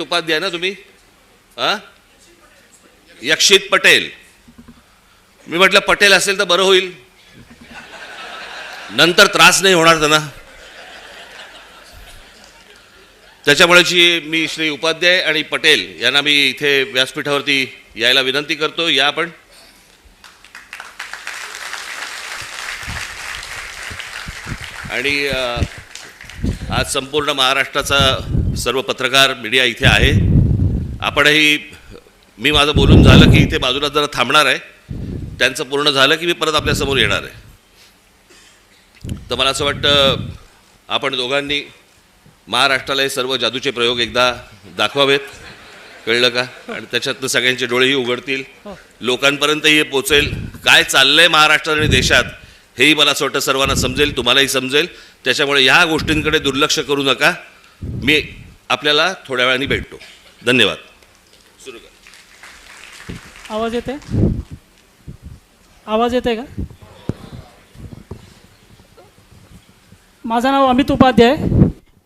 उपाध्याय ना तुम्ही? यक्षित पटेल. मी म्हटलं पटेल असेल तर बरं होईल. नंतर त्रास नाही होणार त्यांना. त्याच्यामुळेची मी श्री उपाध्याय आणि पटेल यांना मी इथे व्यासपीठावरती यायला विनंती करतो. या आपण. आणि आज संपूर्ण महाराष्ट्राचा सर्व पत्रकार मीडिया इथे आहे. आपणही मी माझं बोलून झालं की इथे बाजूला जरा थांबणार आहे. त्यांचं पूर्ण झालं की मी परत आपल्यासमोर येणार आहे. तर मला असं वाटतं आपण दोघांनी महाराष्ट्राला हे सर्व जादूचे प्रयोग एकदा दाखवावेत. कळलं का? आणि त्याच्यातनं सगळ्यांचे डोळेही उघडतील. लोकांपर्यंतही हे पोचेल. काय चाललंय महाराष्ट्रात आणि देशात हेही मला असं वाटतं सर्वांना समजेल तुम्हालाही समजेल. त्याच्यामुळे ह्या गोष्टींकडे दुर्लक्ष करू नका. मी आपल्याला थोड्या वेळाने भेटतो. धन्यवाद. सुरू कर. आवाज येते आवाज येते का? माझं नाव अमित उपाध्याय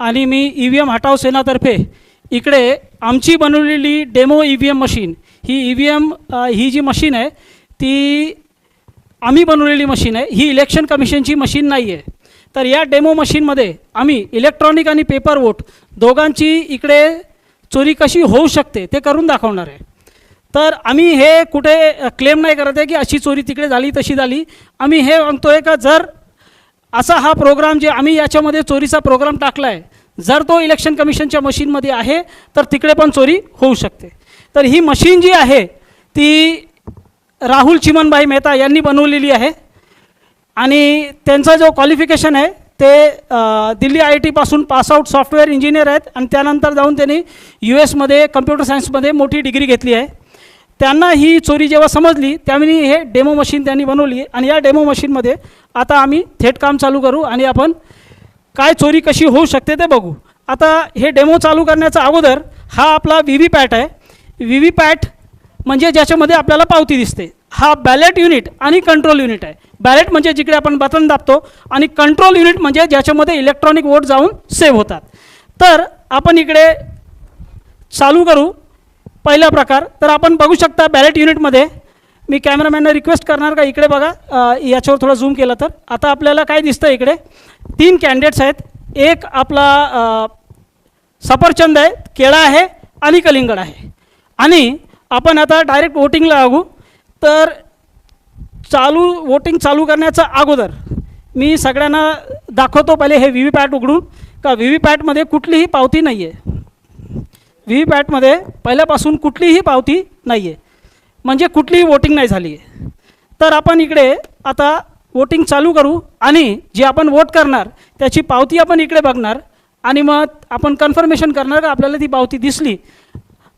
आणि मी ई व्ही एम हटाव सेनातर्फे इकडे आमची बनवलेली demo E V M machine ही ई व्ही एम ही जी मशीन आहे ती आम्ही बनवलेली मशीन आहे ही इलेक्शन कमिशनची मशीन नाही आहे तर या डेमो मशीनमध्ये आम्ही इलेक्ट्रॉनिक आणि पेपर वोट दोघांची इकडे चोरी कशी होऊ शकते ते करून दाखवणार आहे. तर आम्ही हे कुठे क्लेम नाही करत आहे की अशी चोरी तिकडे झाली तशी झाली. आम्ही हे म्हणतो आहे का जर असा हा प्रोग्राम जे आम्ही याच्यामध्ये चोरीचा प्रोग्राम टाकला आहे जर तो इलेक्शन कमिशनच्या मशीनमध्ये आहे तर तिकडे पण चोरी होऊ शकते. तर ही मशीन जी आहे ती राहुल चिमनबाई मेहता यांनी बनवलेली आहे. आणि त्यांचा जो क्वालिफिकेशन आहे ते दिल्ली आय टीपासून पासआउट सॉफ्टवेअर इंजिनियर आहेत आणि त्यानंतर जाऊन त्यांनी यू एसमध्ये कम्प्युटर सायन्समध्ये मोठी डिग्री घेतली आहे. त्यांना ही चोरी जेव्हा समजली त्यावेळी हे डेमो मशीन त्यांनी बनवली आहे आणि या डेमो मशीनमध्ये आता आम्ही थेट काम चालू करू आणि आपण काय चोरी कशी होऊ शकते ते बघू. आता हे डेमो चालू करण्याचा अगोदर हा आपला व्ही व्ही पॅट आहे. व्ही व्ही पॅट म्हणजे ज्याच्यामध्ये आपल्याला पावती दिसते. हा बॅलेट युनिट आणि कंट्रोल युनिट आहे. बॅलेट म्हणजे जिकडे आपण बटन दाबतो आणि कंट्रोल युनिट म्हणजे ज्याच्यामध्ये इलेक्ट्रॉनिक वोट जाऊन सेव्ह होतात. तर आपण इकडे चालू करू. पहिला प्रकार तर आपण बघू शकता बॅलेट युनिटमध्ये मी कॅमेरामॅनला रिक्वेस्ट करणार का? इकडे बघा. याच्यावर थोडं झूम केलं तर. आता आपल्याला काय दिसतं इकडे? तीन कॅन्डिडेट्स आहेत. एक आपला सफरचंद आहे केळा आहे आणि कलिंगड आहे. आणि आपण आता डायरेक्ट वोटिंगला लागू. तर चालू वोटिंग चालू करण्याच्या अगोदर मी सगळ्यांना दाखवतो पहिले हे व्ही व्ही पॅट उघडून का व्ही व्ही पॅटमध्ये कुठलीही पावती नाही आहे व्ही व्ही पॅटमध्ये पहिल्यापासून कुठलीही पावती नाही आहे म्हणजे कुठलीही वोटिंग नाही झाली आहे तर आपण इकडे आता वोटिंग चालू करू आणि जे आपण वोट करणार त्याची पावती आपण इकडे बघणार आणि मग आपण कन्फर्मेशन करणार का आपल्याला ती पावती दिसली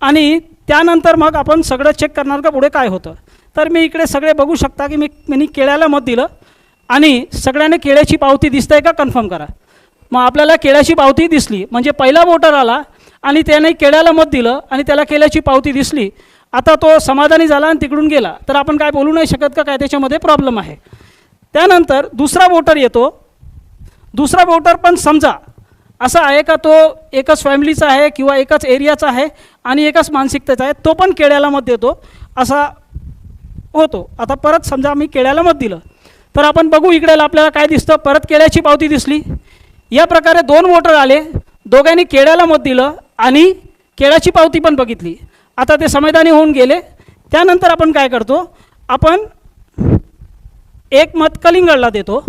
आणि त्यानंतर मग आपण सगळं चेक करणार का पुढे काय होतं. तर मी इकडे सगळे बघू शकता की मी मी केळ्याला मत दिलं. आणि सगळ्यांना केळ्याची पावती दिसतंय का कन्फर्म करा. मग आपल्याला केळ्याची पावती दिसली म्हणजे पहिला वोटर आला आणि त्याने केळ्याला मत दिलं आणि त्याला केळ्याची पावती दिसली. आता तो समाधानी झाला आणि तिकडून गेला. तर आपण काय बोलू नाही शकत का? काय त्याच्यामध्ये प्रॉब्लेम आहे. त्यानंतर दुसरा वोटर येतो. दुसरा वोटर पण समजा असा आहे का तो एकच फॅमिलीचा आहे किंवा एकाच एरियाचा आहे आणि एकाच मानसिकतेचा आहे तो पण केळ्याला मत देतो. असा होतो. आता परत समजा मी केळ्याला मत दिलं. तर आपण बघू इकडे आपल्याला काय दिसतं. परत केळ्याची पावती दिसली. या प्रकारे दोन वोटर आले. दोघांनी केळ्याला मत दिलं आणि केळ्याची पावती पण बघितली. आता ते संविधानी होऊन गेले. त्यानंतर आपण काय करतो? आपण एक मत कलिंगडला देतो.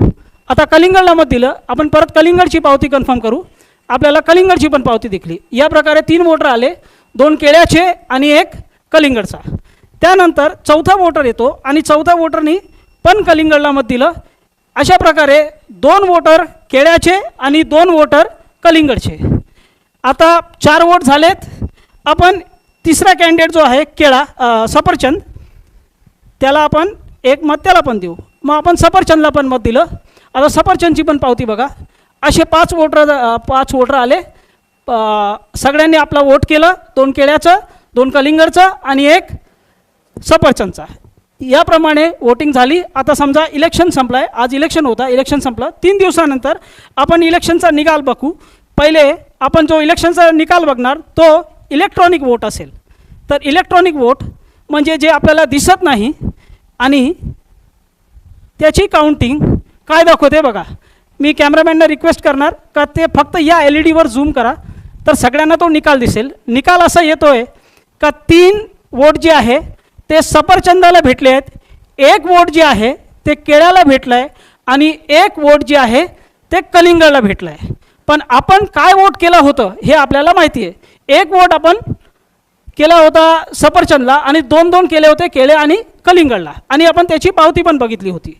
आता कलिंगडला मत दिलं. आपण परत कलिंगडची पावती कन्फर्म करू. आपल्याला कलिंगडची पण पावती दिसली या प्रकारे तीन वोटर आले. दोन केळ्याचे आणि एक कलिंगडचा. त्यानंतर चौथा वोटर येतो आणि चौथा वोटरनी पण कलिंगडला मत दिलं. अशा प्रकारे दोन वोटर केळ्याचे आणि दोन वोटर कलिंगडचे. आता चार वोट झालेत. आपण तिसरा कॅन्डिडेट जो आहे केळा सफरचंद त्याला आपण एक मत त्याला पण देऊ. मग आपण सफरचंदला पण मत दिलं. आता सफरचंदची पण पावती बघा. असे पाच वोटर पाच वोटर आले. सगळ्यांनी आपला वोट केलं. दोन केळ्याचं दोन कलिंगडचं आणि एक सफरचंदचा याप्रमाणे वोटिंग झाली. आता समजा इलेक्शन संपलं आहे आज इलेक्शन होता. इलेक्शन संपलं. तीन दिवसानंतर आपण इलेक्शनचा निकाल बघू. पहिले आपण जो इलेक्शनचा निकाल बघणार तो इलेक्ट्रॉनिक वोट असेल. तर इलेक्ट्रॉनिक वोट म्हणजे जे आपल्याला दिसत नाही आणि त्याची काउंटिंग काय दाखवते बघा. मी कॅमेरामॅनना रिक्वेस्ट करणार का ते फक्त या एल ई डीवर झूम करा. तर सगळ्यांना तो निकाल दिसेल. निकाल असा येतो आहे का तीन वोट जे आहे ते सफरचंदाला भेटले आहेत. एक वोट जे आहे ते केळ्याला भेटलं आहे आणि एक वोट जे आहे ते कलिंगडला भेटलं आहे पण आपण काय वोट केलं होतं हे आपल्याला माहिती आहे. एक वोट आपण केला होता सफरचंदला आणि दोन दोन केले होते केळे आणि कलिंगडला. आणि आपण त्याची पावती पण बघितली होती.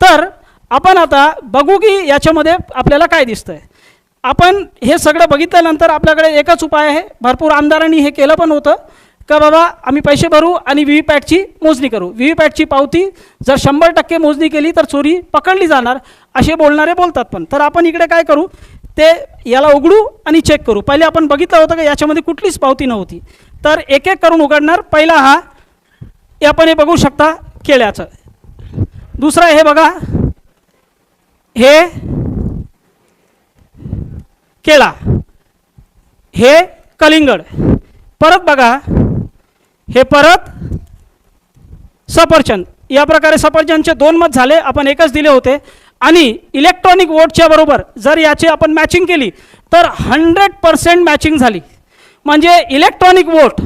तर आपण आता बघू की याच्यामध्ये आपल्याला काय दिसतं आहे आपण हे सगळं बघितल्यानंतर आपल्याकडे एकच उपाय आहे. भरपूर आमदारांनी हे केलं पण होतं. का बाबा आम्ही पैसे भरू आणि व्ही व्ही पॅटची मोजणी करू. व्ही व्ही पॅटची पावती जर शंभर टक्के मोजणी केली तर चोरी पकडली जाणार असे बोलणारे बोलतात पण. तर आपण इकडे काय करू? ते याला उघडू आणि चेक करू. पहिले आपण बघितलं होतं का याच्यामध्ये कुठलीच पावती नव्हती. तर एक एक करून उघडणार. पहिला हा हे आपण हे बघू शकता केळ्याचं. दुसरं हे बघा हे केळा हे कलिंगड. परत बघा हे परत सफरचंद. या प्रकारे सफरचंदचे दोन मत झाले आपण एकच दिले होते. आणि इलेक्ट्रॉनिक वोटच्या बरोबर जर याची आपण मॅचिंग केली तर हंड्रेड पर्सेंट मॅचिंग झाली. म्हणजे इलेक्ट्रॉनिक वोट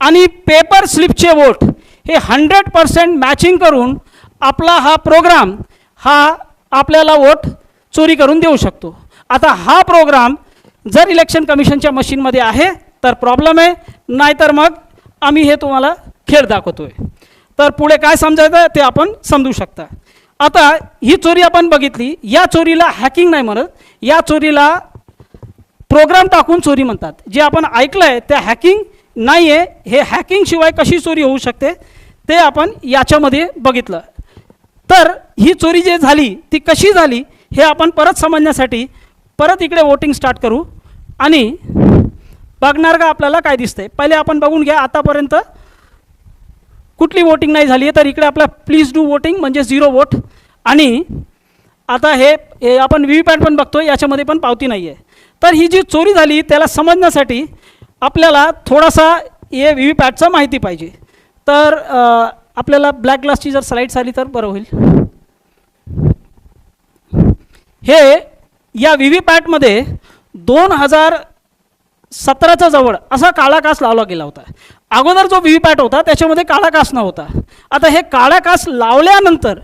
आणि पेपर स्लिपचे वोट हे हंड्रेड पर्सेंट मॅचिंग करून आपला हा प्रोग्राम हा आपल्याला वोट चोरी करून देऊ शकतो. आता हा प्रोग्राम जर इलेक्शन कमिशनच्या मशीनमध्ये आहे तर प्रॉब्लेम आहे. नाहीतर मग आम्ही हे तुम्हाला खेळ दाखवतो आहे तर पुढे काय समजायचं ते आपण समजू शकता. आता ही चोरी आपण बघितली या चोरीला हॅकिंग नाही म्हणत या चोरीला प्रोग्राम टाकून चोरी म्हणतात. जे आपण ऐकलं आहे त्या हॅकिंग नाही आहे हे हॅकिंगशिवाय कशी चोरी होऊ शकते ते आपण याच्यामध्ये बघितलं. तर ही चोरी जे झाली ती कशी झाली हे आपण परत समजण्यासाठी परत इकडे वोटिंग स्टार्ट करू. आणि बघणार का आपल्याला? काय दिसतंय? पहिले आपण बघून घ्या आतापर्यंत कुठली वोटिंग नाही झाली आहे तर इकडे आपला प्लीज डू वोटिंग म्हणजे झिरो वोट आणि आता हे आपण व्ही व्ही पॅट पण बघतो याच्यामध्ये पण पावती नाही आहे तर ही जी चोरी झाली त्याला समजण्यासाठी आपल्याला थोडासा हे व्ही व्ही पॅटचा माहिती पाहिजे. तर आपल्याला ब्लॅक ग्लासची जर स्लाईड्स आली तर बरं होईल. हे या व्ही व्ही पॅटमध्ये दोन हजार सतराच्या जवळ असा काळा कास लावला गेला होता. अगोदर जो व्ही पॅट होता त्याच्यामध्ये काळा कास नव्हता. आता हे काळा कास लावल्यानंतर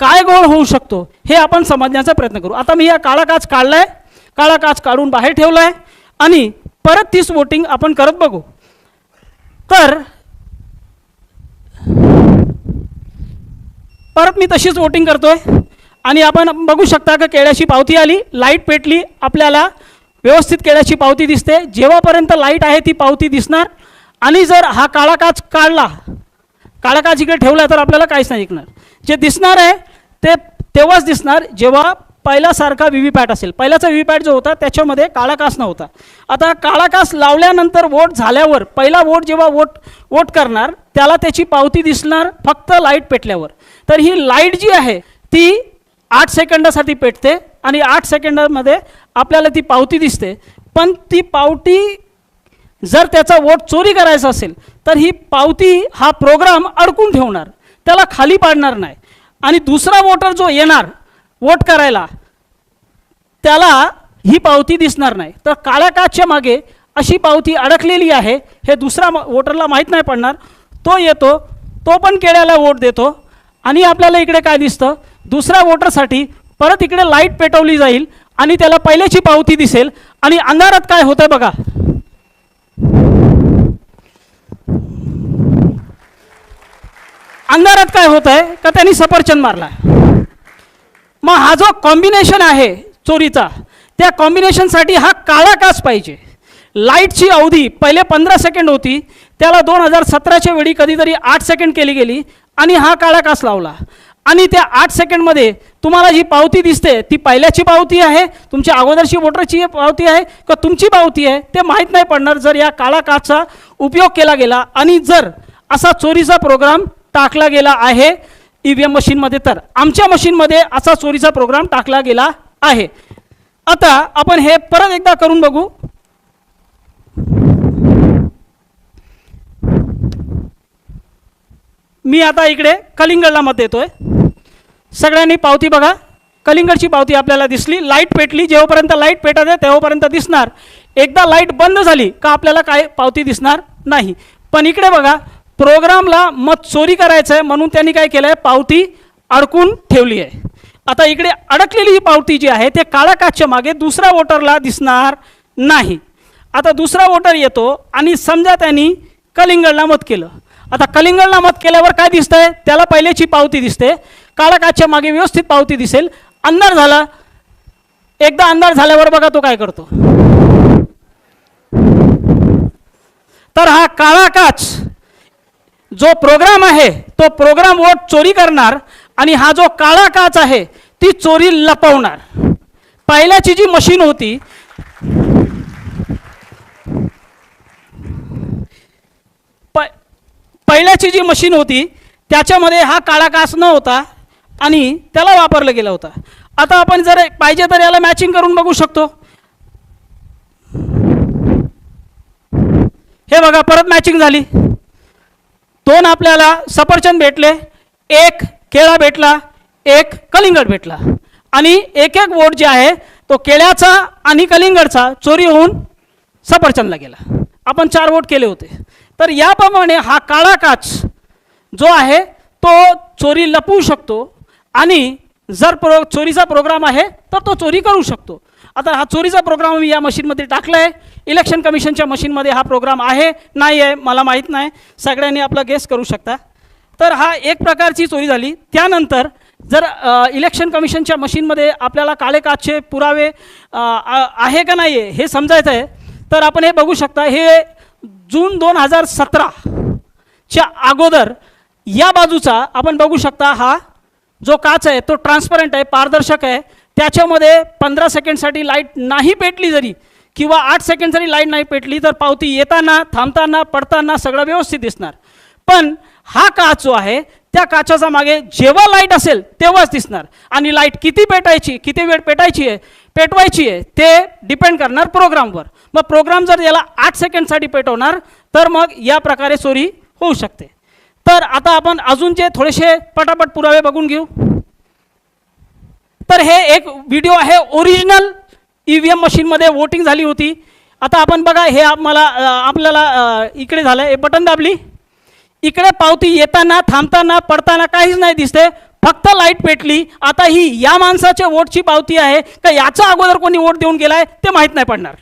काय गोळ होऊ शकतो हे आपण समजण्याचा प्रयत्न करू. आता मी हा काळा काच काढला आहे काळा काच काढून बाहेर ठेवला आहे आणि परत तीच वोटिंग आपण करत बघू. तर परत मी तशीच वोटिंग करतोय. आणि आपण बघू शकता का केळ्याची पावती आली लाइट पेटली आपल्याला व्यवस्थित केल्याची पावती दिसते. जेव्हापर्यंत लाइट आहे ती पावती दिसणार. आणि जर हा काळा काच काढला काळा काच इकडे ठेवला तर आपल्याला काहीच नाही ऐकणार जे दिसणार आहे ते तेव्हाच दिसणार. जेव्हा पहिल्यासारखा व्ही व्ही पॅट असेल. पहिल्याचा व्ही व्ही पॅट जो होता त्याच्यामध्ये काळा कास नव्हता. आता काळा कास लावल्यानंतर वोट झाल्यावर पहिला वोट जेव्हा वोट वोट करणार त्याला त्याची पावती दिसणार फक्त लाइट पेटल्यावर. तर ही लाइट जी आहे ती आठ सेकंदासाठी पेटते. आणि आठ सेकंडामध्ये आपल्याला ती पावती दिसते. पण ती पावती जर त्याचा वोट चोरी करायचा असेल तर ही पावती हा प्रोग्राम अडकून ठेवणार. त्याला खाली पाडणार नाही. आणि दुसरा वोटर जो येणार वोट करायला त्याला ही पावती दिसणार नाही. तर काळ्या काचच्या मागे अशी पावती अडकलेली आहे हे दुसरा वोटरला माहीत नाही पडणार. तो येतो तो पण केळ्याला वोट देतो. आणि आपल्याला इकडे काय दिसतं? दुसऱ्या वोटरसाठी परत इकडे लाइट पेटवली जाईल आणि त्याला पहिल्याची पावती दिसेल. आणि अंधारात काय होतं बघा. अंधारात काय होत आहे का त्यांनी सफरचंद मारला मग हा जो कॉम्बिनेशन आहे चोरीचा त्या कॉम्बिनेशनसाठी हा काळा काच पाहिजे. लाईटची अवधी पहिले पंधरा सेकंड होती त्याला दोन हजार सतराच्या वेळी कधीतरी आठ सेकंड केली गेली आणि हा काळा कास लावला. आणि त्या आठ सेकंडमध्ये तुम्हाला जी पावती दिसते ती पहिल्याची पावती आहे तुमच्या अगोदरची वोटरची पावती आहे का तुमची पावती आहे ते माहीत नाही पडणार. जर या काळा काचा उपयोग केला गेला आणि जर असा चोरीचा प्रोग्राम टाकला गेला आहे ई व्ही एम मशीनमध्ये तर आमच्या मशीनमध्ये असा चोरीचा प्रोग्राम टाकला गेला आहे. आता आपण हे परत एकदा करून बघू. मी आता इकडे कलिंगडला मत येतोय सगळ्यांनी पावती बघा. कलिंगडची पावती आपल्याला दिसली. लाइट पेटली जेव्हापर्यंत लाइट पेटत आहे तेव्हापर्यंत दिसणार. एकदा लाइट बंद झाली का आपल्याला काय पावती दिसणार नाही. पण इकडे बघा प्रोग्रामला मत चोरी करायचं आहे म्हणून त्यांनी काय केलं आहे पावती अडकून ठेवली आहे. आता इकडे अडकलेली ही पावती जी आहे ते काळा काचच्या मागे दुसऱ्या वोटरला दिसणार नाही. आता दुसरा वोटर येतो आणि समजा त्यांनी कलिंगडला मत केलं. आता कलिंगडला मत केल्यावर काय दिसतंय? त्याला पहिल्याची पावती दिसते. काळा काचच्या मागे व्यवस्थित पावती दिसेल. अंधार झाला. एकदा अंधार झाल्यावर बघा तो काय करतो. तर हा काळा काच जो प्रोग्राम आहे तो प्रोग्राम वोट चोरी करणार आणि हा जो काळा काच आहे ती चोरी लपवणार. पहिल्याची जी मशीन होती प पहिल्याची जी मशीन होती त्याच्यामध्ये हा काळा काच न होता आणि त्याला वापरलं गेला होता. आता आपण जर पाहिजे तर याला मॅचिंग करून बघू शकतो. हे बघा परत मॅचिंग झाली. दोन आपल्याला सफरचंद भेटले एक केळा भेटला एक कलिंगड भेटला. आणि एक एक वोट जे आहे तो केळ्याचा आणि कलिंगडचा चोरी होऊन सफरचंदला गेला. आपण चार वोट केले होते. तर याप्रमाणे हा काळा काच जो आहे तो चोरी लपवू शकतो. आणि जर प्रो चोरीचा प्रोग्राम आहे तर तो चोरी करू शकतो. आता हा चोरीचा प्रोग्राम मी या मशीनमध्ये टाकला आहे इलेक्शन कमिशनच्या मशीनमध्ये हा प्रोग्राम आहे नाही आहे मला माहीत नाही. सगळ्यांनी आपला गेस करू शकता. तर हा एक प्रकारची चोरी झाली. त्यानंतर जर इलेक्शन कमिशनच्या मशीनमध्ये आपल्याला काळे काचचे पुरावे आ- आहे का नाही आहे हे समजायचं आहे. तर आपण हे बघू शकता हे जून दोन हजार सतराच्या अगोदर या बाजूचा आपण बघू शकता हा जो काच आहे तो ट्रान्सपरंट आहे पारदर्शक आहे. त्याच्यामध्ये पंधरा सेकंडसाठी लाइट नाही पेटली जरी किंवा आठ सेकंड जरी लाइट नाही पेटली तर पावती येताना थांबताना पडताना सगळं व्यवस्थित दिसणार. पण हा काच जो आहे त्या काचाचा मागे जेव्हा लाइट असेल तेव्हाच दिसणार. आणि लाइट किती पेटायची किती वेळ पेटायची आहे पेटवायची आहे ते डिपेंड करणार प्रोग्रामवर मग प्रोग्राम जर याला आठ सेकंडसाठी पेटवणार तर मग या प्रकारे चोरी होऊ शकते. तर आता आपण अजून जे थोडेसे पटापट पुरावे बघून घेऊ. तर हे एक व्हिडिओ आहे ओरिजिनल ई व्ही एम मशीनमध्ये वोटिंग झाली होती. आता आपण बघा हे आम्हाला आपल्याला इकडे झालं हे बटन दाबली. इकडे पावती येताना थांबताना पडताना काहीच नाही दिसते. फक्त लाइट पेटली. आता ही या माणसाच्या वोटची पावती आहे. का याच्या अगोदर कोणी वोट देऊन गेलाय ते माहीत नाही पडणार.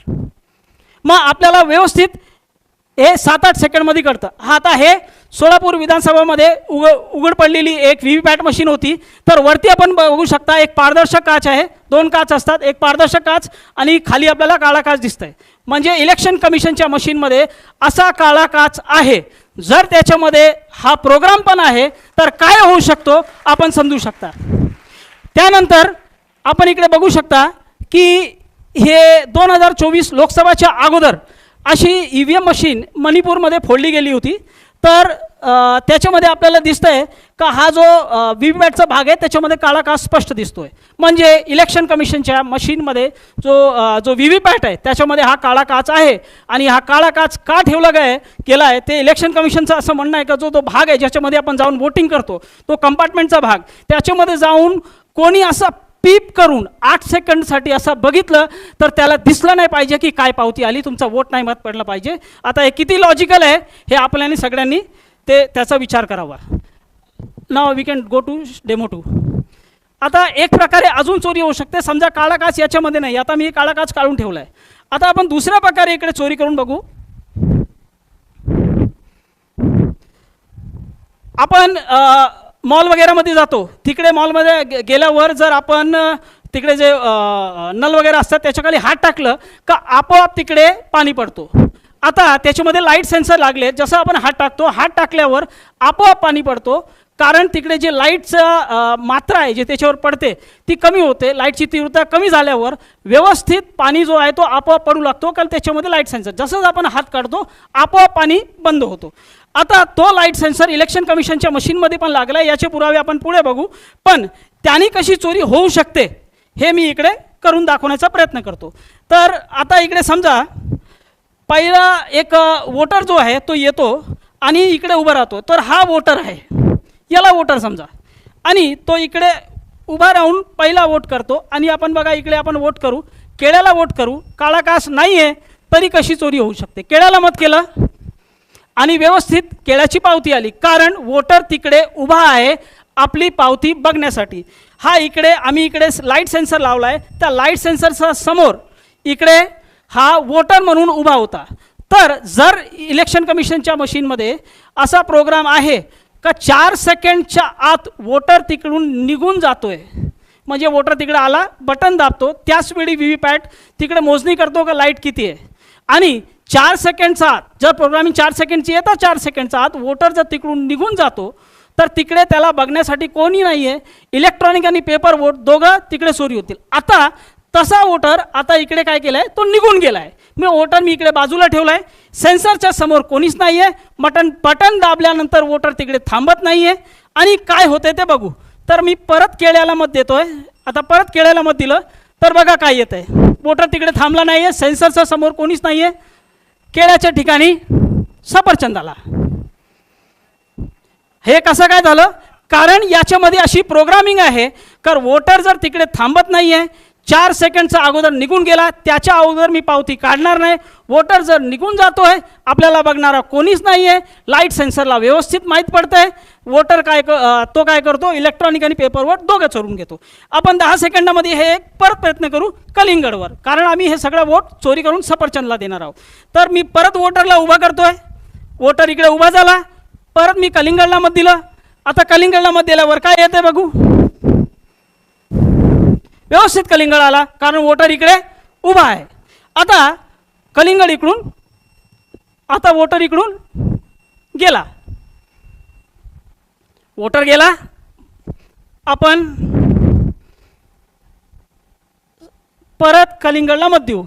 मग आपल्याला व्यवस्थित हे सात आठ सेकंडमध्ये कळतं. हा आता हे सोलापूर विधानसभामध्ये उघ उघड पडलेली एक व्ही व्ही पॅट मशीन होती. तर वरती आपण बघू शकता एक पारदर्शक काच आहे. दोन काच असतात. एक पारदर्शक काच आणि खाली आपल्याला काळा काच दिसतंय. म्हणजे इलेक्शन कमिशनच्या मशीनमध्ये असा काळा काच आहे. जर त्याच्यामध्ये हा प्रोग्राम पण आहे तर काय होऊ शकतो आपण समजू शकता. त्यानंतर आपण इकडे बघू शकता की हे दोन हजार चोवीस लोकसभाच्या अगोदर अशी ई व्ही एम मशीन मणिपूरमध्ये फोडली गेली होती. तर त्याच्यामध्ये आपल्याला दिसतं आहे का हा जो व्ही व्ही पॅटचा भाग आहे त्याच्यामध्ये काळा काच स्पष्ट दिसतो आहे म्हणजे इलेक्शन कमिशनच्या मशीनमध्ये जो जो व्ही व्ही पॅट आहे त्याच्यामध्ये हा काळा काच आहे. आणि हा काळा काच का ठेवला गाय केला आहे ते इलेक्शन कमिशनचं असं म्हणणं आहे का जो तो भाग आहे ज्याच्यामध्ये आपण जाऊन वोटिंग करतो तो कंपार्टमेंटचा भाग. त्याच्यामध्ये जाऊन कोणी असा पीप करून आठ सेकंडसाठी असं बघितलं तर त्याला दिसलं नाही पाहिजे की काय पावती आली तुमचा वोट नाही मत पडलं पाहिजे. आता हे किती लॉजिकल आहे हे आपल्याने सगळ्यांनी ते त्याचा विचार करावा. Now we can go to demo two आता एक प्रकारे अजून चोरी होऊ शकते. समजा काळा काच याच्यामध्ये नाही. आता मी काळा काच काढून ठेवला आहे आता आपण दुसऱ्या प्रकारे इकडे चोरी करून बघू. आपण मॉल वगैरेमध्ये जातो. तिकडे मॉलमध्ये गे- गेल्यावर जर आपण तिकडे जे नल वगैरे असतात त्याच्याखाली हात टाकलं का आपोआप तिकडे पाणी पडतो. आता त्याच्यामध्ये लाइट सेन्सर लागले जसं आपण हात टाकतो हात टाकल्यावर आपोआप पाणी पडतो. कारण तिकडे जे लाईटचं मात्रा आहे जे त्याच्यावर पडते ती कमी होते. लाईटची तीव्रता कमी झाल्यावर व्यवस्थित पाणी जो आहे तो आपोआप पडू लागतो. कारण त्याच्यामध्ये लाइट सेन्सर. जसंच आपण हात काढतो आपोआप पाणी बंद होतो. आता तो लाइट सेन्सर इलेक्शन कमिशनच्या मशीनमध्ये पण लागला आहे याचे पुरावे आपण पुढे बघू. पण त्याने कशी चोरी होऊ शकते हे मी इकडे करून दाखवण्याचा प्रयत्न करतो. तर आता इकडे समजा पहिला एक वोटर जो आहे तो येतो आणि इकडे उभा राहतो. तर हा वोटर आहे. याला वोटर समजा. आणि तो इकडे उभा राहून पहिला वोट करतो. आणि आपण बघा इकडे आपण वोट करू. केळ्याला वोट करू. काळा कास नाही आहे तरी कशी चोरी होऊ शकते? केळ्याला मत केलं? आणि व्यवस्थित केळ्याची पावती आली. कारण वोटर तिकडे उभा आहे आपली पावती बघण्यासाठी. हा इकडे आम्ही इकडे लाइट सेन्सर लावला आहे त्या लाइट सेन्सरचा समोर इकडे हा वोटर म्हणून उभा होता. तर जर इलेक्शन कमिशनच्या मशीनमध्ये असा प्रोग्राम आहे का चार सेकंडच्या आत वोटर तिकडून निघून जातो आहे म्हणजे वोटर तिकडे आला बटन दाबतो त्याच वेळी व्ही व्ही पॅट तिकडे मोजणी करतो का लाइट किती आहे. आणि चार सेकंडचा आत. जर प्रोग्रामिंग चार सेकंडची येतात चार सेकंडचा आत वोटर जर तिकडून निघून जातो तर तिकडे त्याला बघण्यासाठी कोणी नाही आहे इलेक्ट्रॉनिक आणि पेपर वोट दोघं तिकडे चोरी होतील. आता तसा वोटर आता इकडे काय केलं आहे तो निघून गेला आहे मी वोटर मी इकडे बाजूला ठेवला आहे सेन्सरच्या समोर कोणीच नाही आहे बटन बटन दाबल्यानंतर वोटर तिकडे थांबत नाही आहे आणि काय होते ते बघू. तर मी परत केळ्याला मत देतो आहे आता परत केळ्याला मत दिलं तर बघा काय येत आहे वोटर तिकडे थांबला नाही आहे सेन्सरच्या समोर कोणीच नाही आहे केळ्याच्या ठिकाणी सफरचंद आला हे कसं काय झालं? कारण याच्यामध्ये अशी प्रोग्रामिंग आहे तर वोटर जर तिकडे थांबत नाही आहे चार सेकंडचा अगोदर निघून गेला. त्याच्या अगोदर मी पावती काढणार नाही. वोटर जर निघून जातो आहे आपल्याला बघणारा कोणीच नाही आहे लाइट सेन्सरला व्यवस्थित माहीत पडतं आहे वोटर काय क तो काय करतो? इलेक्ट्रॉनिक आणि पेपर वोट दोघं चोरून घेतो. आपण दहा सेकंडामध्ये हे एक परत प्रयत्न करू कलिंगडवर. कारण आम्ही हे सगळं वोट चोरी करून सफरचंदला देणार आहोत. तर मी परत वोटरला उभा करतोय. वोटर इकडे उभा झाला. परत मी कलिंगडला मत दिलं. आता कलिंगडला मत दिल्यावर काय येते बघू. व्यवस्थित कलिंगड आला कारण वोटर इकडे उभा आहे. आता कलिंगड इकडून आता वोटर इकडून गेला. वोटर गेला. आपण परत कलिंगडला मत देऊ.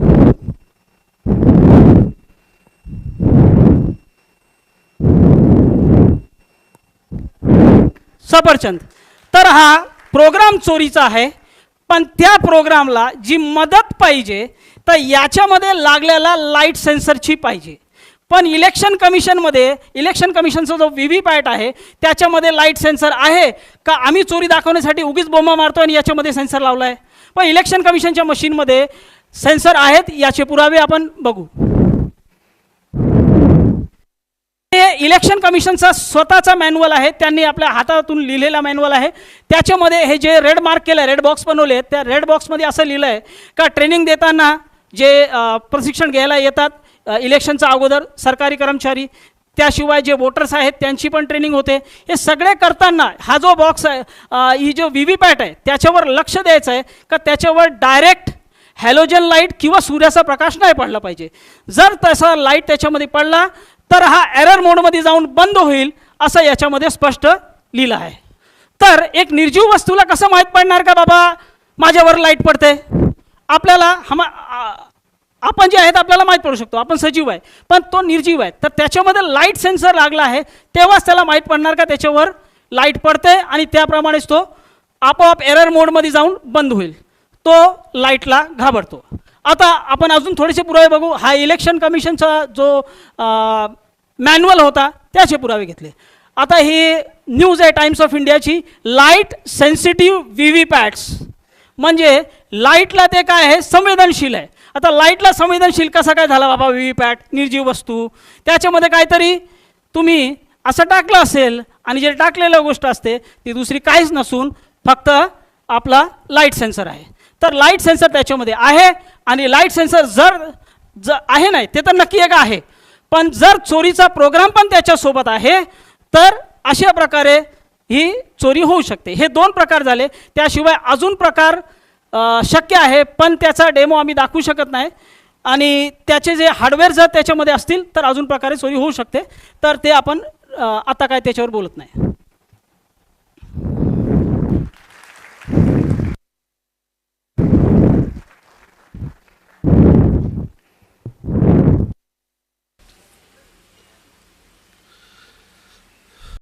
सफरचंद. तर हा प्रोग्राम चोरीचा आहे. पण त्या प्रोग्रामला जी मदत पाहिजे तर याच्यामध्ये लागलेला लाइट सेन्सरची पाहिजे. पण इलेक्शन कमिशनमध्ये इलेक्शन कमिशनचा जो व्ही व्ही पॅट आहे त्याच्यामध्ये लाइट सेन्सर आहे का? आम्ही चोरी दाखवण्यासाठी उगीच बोंबा मारतो आणि याच्यामध्ये सेन्सर लावला आहे पण इलेक्शन कमिशनच्या मशीनमध्ये सेन्सर आहेत याचे पुरावे आपण बघू. इलेक्शन कमिशनचा स्वतःचा मॅन्युअल आहे त्यांनी आपल्या हातातून लिहिलेला मॅन्युअल आहे. त्याच्यामध्ये हे जे रेड मार्क केलं आहे रेड बॉक्स बनवले आहेत त्या रेड बॉक्समध्ये असं लिहिलं आहे का ट्रेनिंग देताना जे प्रशिक्षण घ्यायला येतात इलेक्शनचा अगोदर सरकारी कर्मचारी त्याशिवाय जे वोटर्स आहेत त्यांची पण ट्रेनिंग होते. हे सगळे करताना हा जो बॉक्स आहे ही जो व्ही व्ही पॅट आहे त्याच्यावर लक्ष द्यायचं आहे का त्याच्यावर डायरेक्ट हॅलोजन लाइट किंवा सूर्याचा प्रकाश नाही पडला पाहिजे. जर तसा लाइट त्याच्यामध्ये पडला तर हा एरर मोडमध्ये जाऊन बंद होईल असं याच्यामध्ये स्पष्ट लिहिलं आहे. तर एक निर्जीव वस्तूला कसं माहीत पडणार का बाबा? माझ्यावर लाइट पडते. आपल्याला हमा आपण जे आहेत आपल्याला माहीत पडू शकतो. आपण सजीव आहे. पण तो निर्जीव आहे. तर त्याच्यामध्ये लाइट सेन्सर लागला आहे. तेव्हाच त्याला माहीत पडणार का त्याच्यावर लाइट पडते आणि त्याप्रमाणेच तो आपोआप एरर मोडमध्ये जाऊन बंद होईल. तो लाईटला घाबरतो. आता आपण अजून थोडेसे पुरावे बघू. हा इलेक्शन कमिशनचा जो मॅन्युअल होता त्याचे पुरावे घेतले. आता ही न्यूज आहे टाइम्स ऑफ इंडियाची light sensitive V V PATs म्हणजे लाईटला ते काय आहे? संवेदनशील आहे. आता लाईटला संवेदनशील कसा काय झाला बाबा व्ही व्ही पॅट निर्जीव वस्तू. त्याच्यामध्ये काहीतरी तुम्ही असं टाकलं असेल आणि जे टाकलेलं गोष्ट असते ती दुसरी काहीच नसून फक्त आपला लाइट सेन्सर आहे. तर लाइट सेन्सर त्याच्यामध्ये आहे आणि लाइट सेन्सर जर ज आहे नाही ते तर नक्की एक आहे. पण जर चोरीचा प्रोग्राम पण त्याच्यासोबत आहे तर अशा प्रकारे ही चोरी होऊ शकते. हे दोन प्रकार झाले. त्याशिवाय अजून प्रकार शक्य आहे पण त्याचा डेमो आम्ही दाखवू शकत नाही. आणि त्याचे जे हार्डवेअर जर त्याच्यामध्ये असतील तर अजून प्रकारे चोरी होऊ शकते. तर ते आपण आता काय त्याच्यावर बोलत नाही.